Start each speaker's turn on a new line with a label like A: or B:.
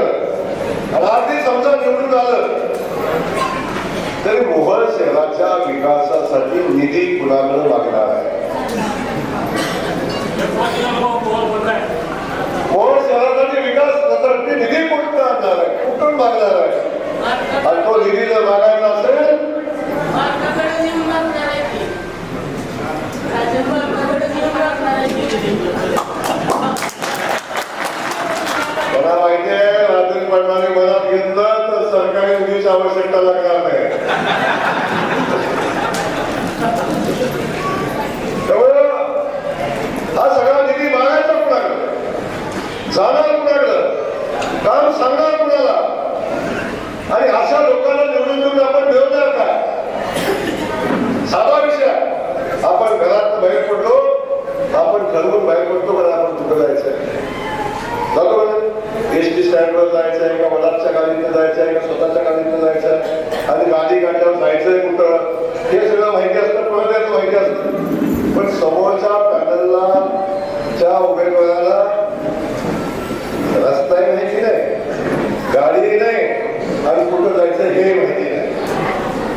A: आणि समजा निवडून आलं. तरी मोहोळ शहराच्या विकासासाठी निधी कुणाकडे लागणार आहे? मोहोळ शहरासाठी निधी कुठून आणणार आहे? कुठून मागणार आहे? आणि तो निधी जर मागायचा असेल
B: माहिती
A: आहे रात्री पडणारे मनात घेतलं तर सरकारी निधीची आवश्यकता लागणार नाही. हा सगळा निधी मागायचा जाणार कुणाकडं? काम सांगणार कुणाला? आणि अशा लोकांना निवडून देऊन आपण मिळवणार का साधा विषय. आपण घरात बाहेर पडलो आपण ठरवून बाहेर पडतो साईडवर जायचं आहे का वडाच्या गाडीत जायचं आहे का स्वतःच्या गाडीत जायचं आहे. आणि गाडी गाड्यावर जायचं आहे कुठं? हे सगळं माहिती असतं कोणाला माहिती असत. पण समोरच्या पॅनलला च्या उमेदवाराला रस्ताही माहिती नाही गाडी नाही आणि कुठं जायचं हे